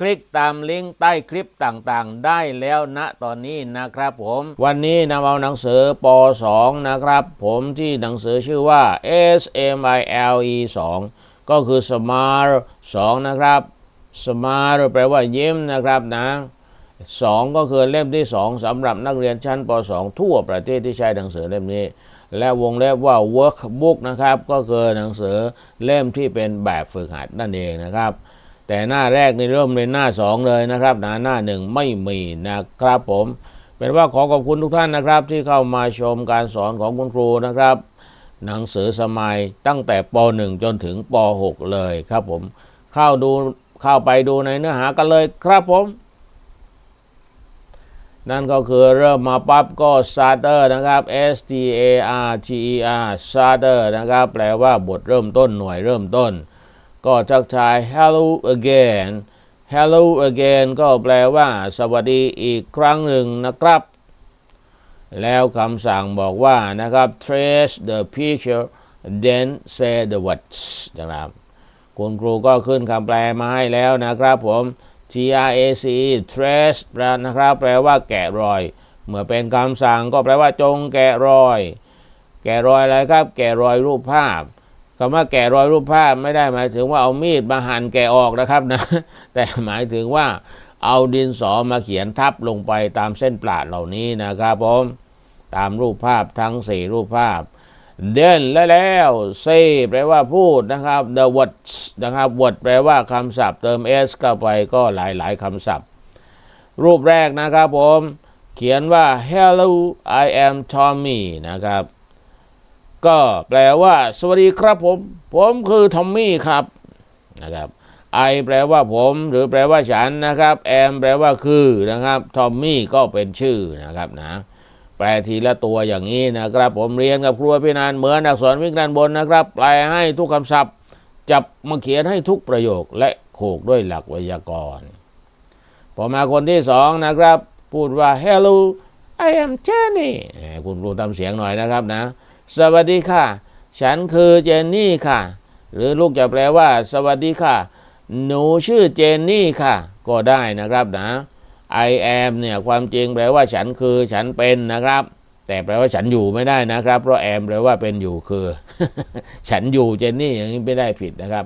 คลิกตามลิงก์ใต้คลิปต่างๆ ได้แล้วณตอนนี้นะครับผม วันนี้นำเอาหนังสือป .2 นะครับ ผมที่หนังสือชื่อว่า S M I L E 2 ก็คือ Smart 2 นะครับ Smart แปลว่ายิ้มนะครับนะสองก็คือเล่มที่2สำหรับนักเรียนชั้นป .2 ทั่วประเทศที่ใช้หนังสือเล่มนี้ และวงเล็บว่า workbook นะครับ ก็คือหนังสือเล่มที่เป็นแบบฝึกหัดนั่นเองนะครับ แต่หน้าแรกนี่เริ่มเป็นหน้า 2 เลยนะครับหน้าหน้าหนึ่งไม่มีนะครับผม เป็นว่าขอขอบคุณทุกท่านนะครับ ที่เข้ามาชมการสอนของคุณครูนะครับ หนังสือสมัยตั้งแต่ป .1 จนถึงป .6 เลยครับผมเข้าดูเข้าไปดูในเนื้อหากันเลยครับผม นั่นก็คือเริ่มมาปั๊บก็ starter นะครับ S T A R T E R starter นะครับ แปลว่าบทเริ่มต้นหน่วยเริ่มต้น ก็ทักทาย hello again hello again ก็แปลว่า สวัสดีอีกครั้งหนึ่งนะครับ แล้วคำสั่งบอกว่านะครับ trace the picture then say the words นะครับคุณครูก็ขึ้นคำแปลมาให้แล้วนะครับผม T R A C E trace แปลนะครับ แปลว่าแกะรอย เมื่อเป็นคำสั่งก็แปลว่าจงแกะรอย แกะรอยอะไรครับ แกะรอยรูปภาพ คำว่าแกะรอยรูปภาพไม่ได้หมายถึงว่าเอามีดมาหั่นแกะออกนะครับนะ แต่หมายถึงว่าเอาดินสอมาเขียนทับลงไปตามเส้นปลาดเหล่านี้นะครับผมตามรูปภาพทั้งสี่รูปภาพ เดินและแล้ว say แปลว่าพูดนะครับ the words นะครับ word แปลว่าคำศัพท์เติม s เข้าไปก็หลายหลายๆคำศัพท์ รูปแรกนะครับผม เขียนว่า hello I am Tommy นะครับ ก็แปลว่า สวัสดีครับผม ผมคือทอมมี่ครับนะครับ I แปลว่าผม หรือแปลว่าฉันนะครับ am แปลว่าคือนะครับทอมมี่ก็เป็นชื่อนะครับนะแปลทีละตัวอย่างนี้นะครับ ผมเรียนกับครูพี่นานเหมือนอักษรวิ่งด้านบนนะครับ แปลให้ทุกคำศัพท์ จับมาเขียนให้ทุกประโยคและโขกด้วยหลักไวยากรณ์พอมาคนที่สองนะครับ พูดว่า hello I am Jenny คุณครูทำเสียงหน่อยนะครับนะ สวัสดีค่ะ ฉันคือเจนนี่ค่ะ หรือลูกจะแปลว่า สวัสดีค่ะ หนูชื่อเจนนี่ค่ะ ก็ได้นะครับนะ I am เนี่ยความจริงแปลว่าฉันคือฉันเป็นนะครับ แต่แปลว่าฉันอยู่ไม่ได้นะครับ เพราะ am แปลว่าเป็นอยู่คือ ฉันอยู่เจนนี่อย่างนี้ไม่ได้ผิดนะครับ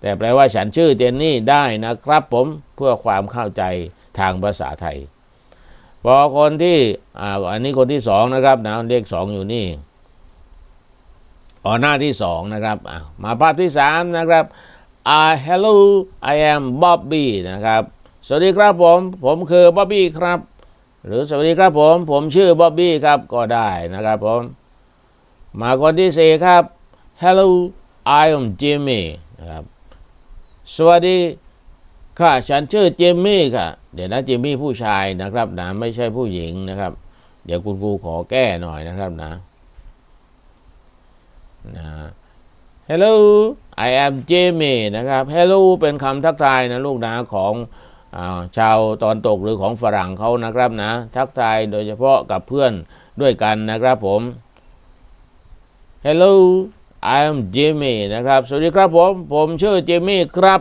แต่แปลว่าฉันชื่อเจนนี่ได้นะครับ ผมเพื่อความเข้าใจทางภาษาไทยพอคนที่อ่าอันนี้คนที่สองนะครับนะเลขสองอยู่นี่ อ๋อหน้าที่สองนะครับมาภาพที่สามนะครับ uh, hello I am Bobby นะครับ สวัสดีครับผม ผมคือบ๊อบบี้ครับ หรือสวัสดีครับผม ผมชื่อบ๊อบบี้ครับก็ได้นะครับผม มาคนที่สี่ครับ hello I am Jimmy นะครับ สวัสดีค่ะ ฉันชื่อจิมมี่ค่ะ เดี๋ยวนะจิมมี่ผู้ชายนะครับนะไม่ใช่ผู้หญิงนะครับ เดี๋ยวคุณครูขอแก้หน่อยนะครับนะ นะ Hello I am Jimmy นะครับ Hello เป็นคำทักทายนะลูกนะของอาชาวตอนตกหรือของฝรั่งเขานะครับนะ ทักทายโดยเฉพาะกับเพื่อนด้วยกันนะครับผม Hello I am Jimmy นะครับ สวัสดีครับผม ผมชื่อจิมมี่ครับ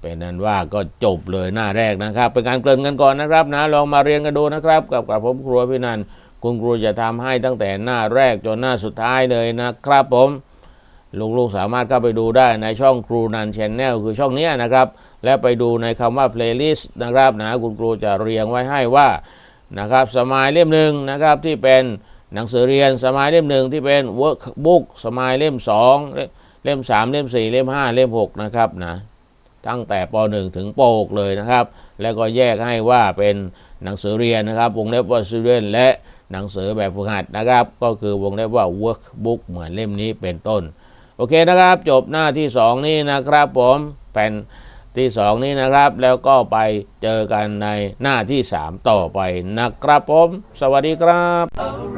เป็นนั้นว่าก็จบเลยหน้าแรกนะครับ เป็นการเกริ่นกันก่อนนะครับนะ ลองมาเรียนกันดูนะครับ กับกับผมครัวพี่นันท คุณครูจะทำให้ตั้งแต่หน้าแรกจนหน้าสุดท้ายเลยนะครับผมลูกๆสามารถเข้าไปดูได้ในช่องครูนันชแนลคือช่องนี้นะครับ และไปดูในคำว่า playlist นะครับนะคุณครูจะเรียงไว้ให้ว่านะครับสมายเล่มหนึ่งนะครับที่เป็นหนังสือเรียนสมายเล่มหนึ่งที่เป็น workbook สมายเล่ม 2 เล่ม 3 เล่ม 4 เล่ม 5 เล่ม 6 นะครับนะ ตั้งแต่ป .1 ถึงป .6 เลยนะครับ แล้วก็แยกให้ว่าเป็นหนังสือเรียนนะครับ วงเล็บว่า student และหนังสือแบบฝึกหัดนะครับ ก็คือวงเล็บว่า workbook เหมือนเล่มนี้เป็นต้น โอเคนะครับ จบหน้าที่ 2 นี้นะครับผมแผ่นที่ 2 นี้นะครับ แล้วก็ไปเจอกันในหน้าที่ 3 ต่อไปนะครับผม สวัสดีครับ